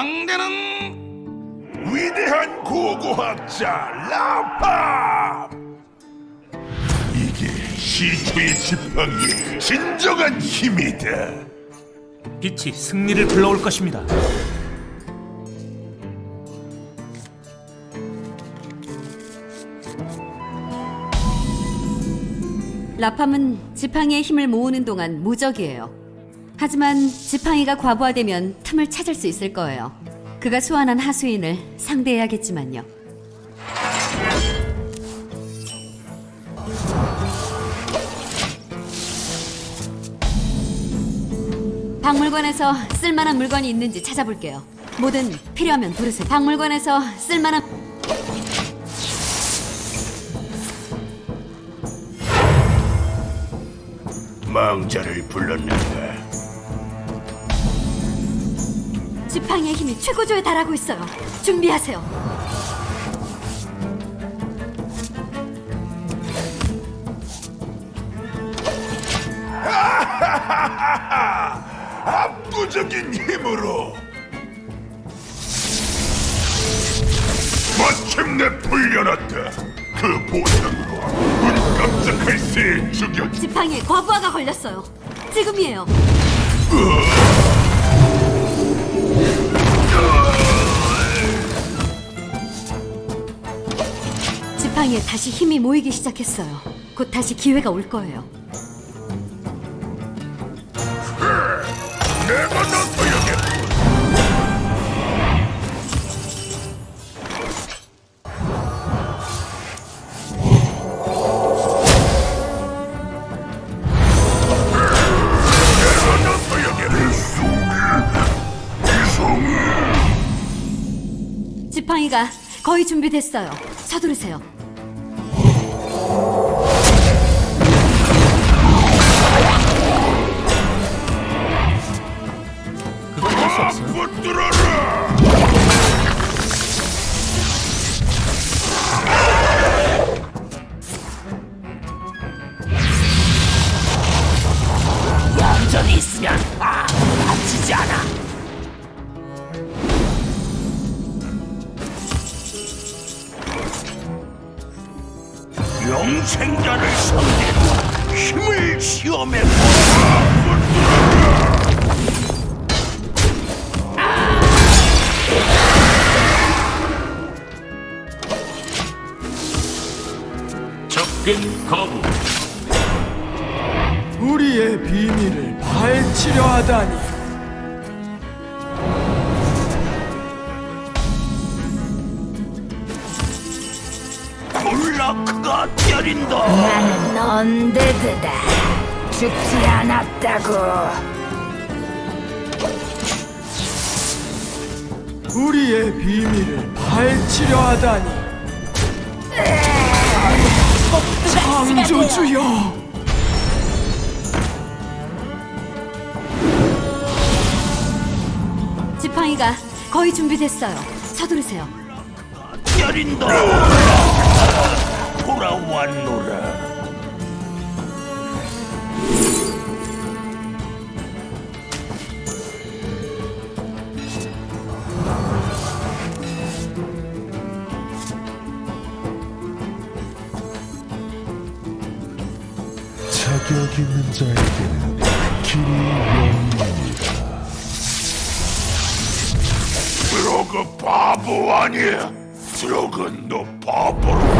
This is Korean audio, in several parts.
상대는 위대한 고고학자 라파. 이게 시초의 지팡이의 진정한 힘이다. 빛이 승리를 불러올 것입니다. 라팜은 지팡이의 힘을 모으는 동안 무적이에요. 하지만 지팡이가 과부하되면 틈을 찾을 수 있을 거예요. 그가 소환한 하수인을 상대해야겠지만요. 박물관에서 쓸만한 물건이 있는지 찾아볼게요. 뭐든 필요하면 부르세요. 박물관에서 쓸만한 망자를 불렀는가? 지팡이의 힘이 최고조에 달하고 있어요. 준비하세요. 압도적인 힘으로 마침내 풀려났다. 그 보상으로 눈 깜짝할 새에 죽였. 지팡이에 과부하가 걸렸어요. 지금이에요. 지팡이에 다시 힘이 모이기 시작했어요. 곧 다시 기회가 올 거예요. 내가. 이송이. 지팡이가 거의 준비됐어요. 서두르세요. 있으면 아, 다치지 않아. 영생자를 상대로 힘을 시험해 보라. 접근 거부. 우리의 비밀을 파헤치려 하다니 콜라크가 때린다. 나는 언데드다. 죽지 않았다고. 우리의 비밀을 파헤치려 하다니 창조주여 지팡이가 거의 준비됐어요. 서두르세요. 때린다. 돌아왔노라. 자격 있는 자에게는 길이 영원입 드로그 바보 아니야. 드로그는 너 바보로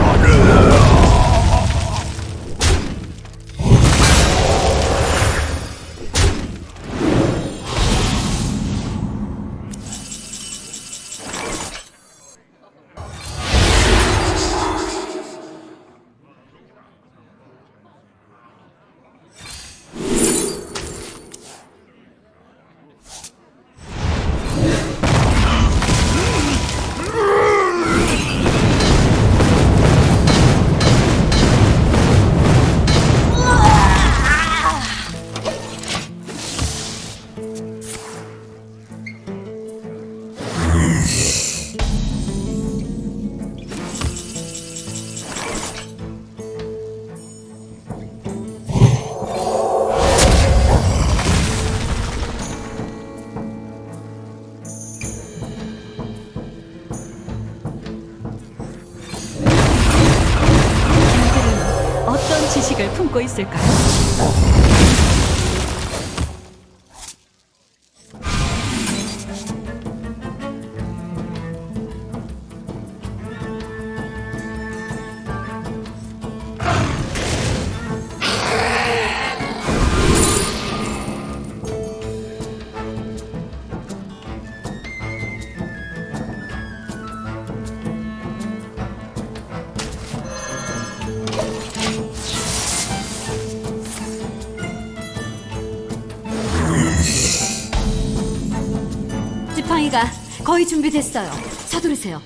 있을까요? 지팡이가 거의 준비됐어요. 서두르세요.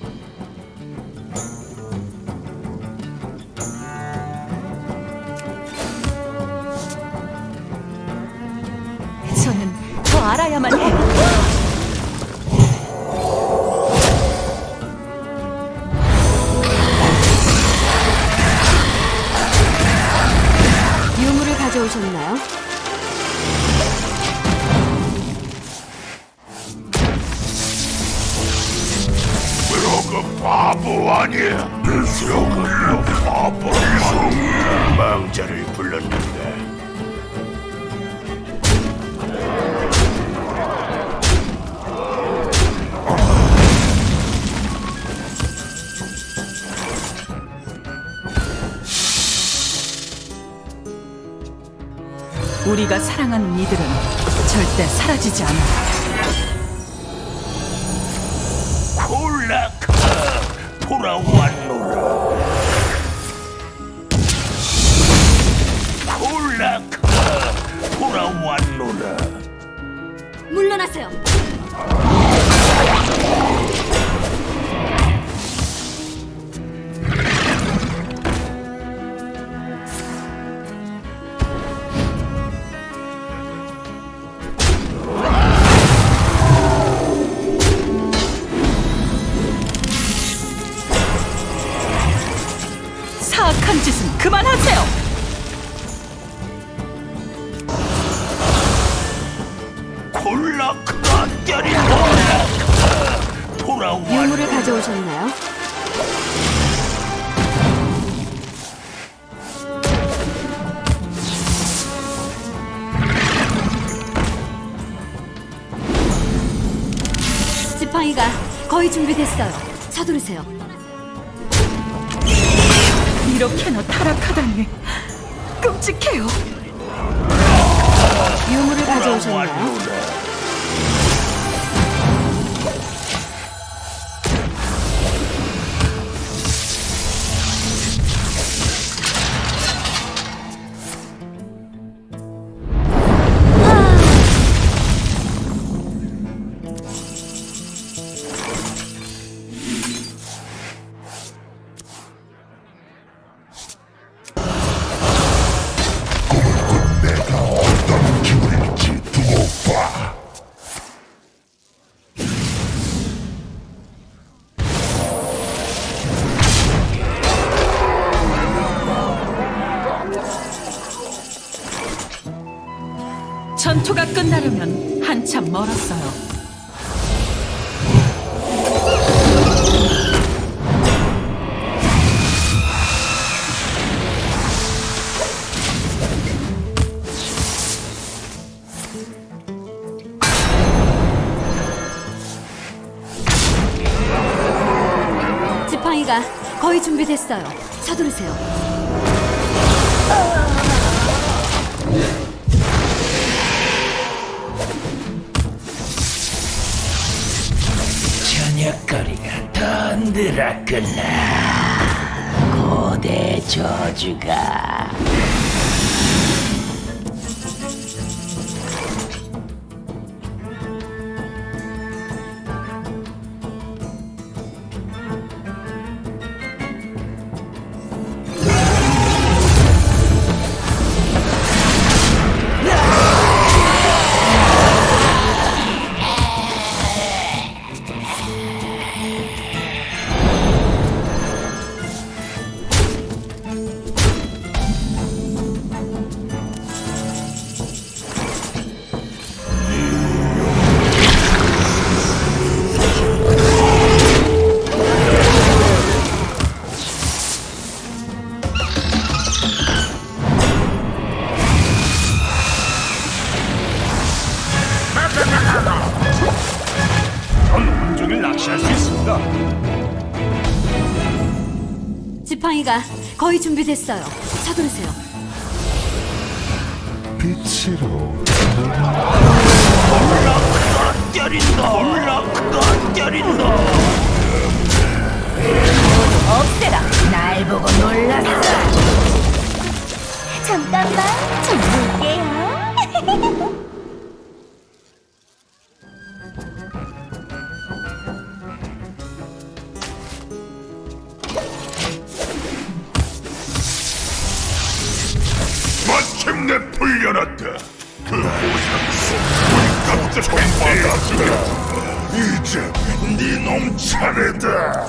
우리가 사랑하는 이들은 절대 사라지지 않아. 콜라카 돌아왔노라 콜라카 돌아왔노라 물러나세요. 그만하세요. 콜라카가 때린다 돌아왔노라 유물을 가져오셨나요? 지팡이가 거의 준비됐어요. 서두르세요. 이렇게나 타락하다니 끔찍해요. 유물을 가져오셨나요? 전투가 끝나려면 한참 멀었어요. 지팡이가 거의 준비됐어요. 서두르세요. 저녁거리가 더 늘었구나. 고대 저주가. 지팡이가 거의 준비됐어요. 서두르세요. 빛으로 마침내 풀려났다. 그 보상수 우리 깜짝 총받았다. 이제 네 놈 차례다.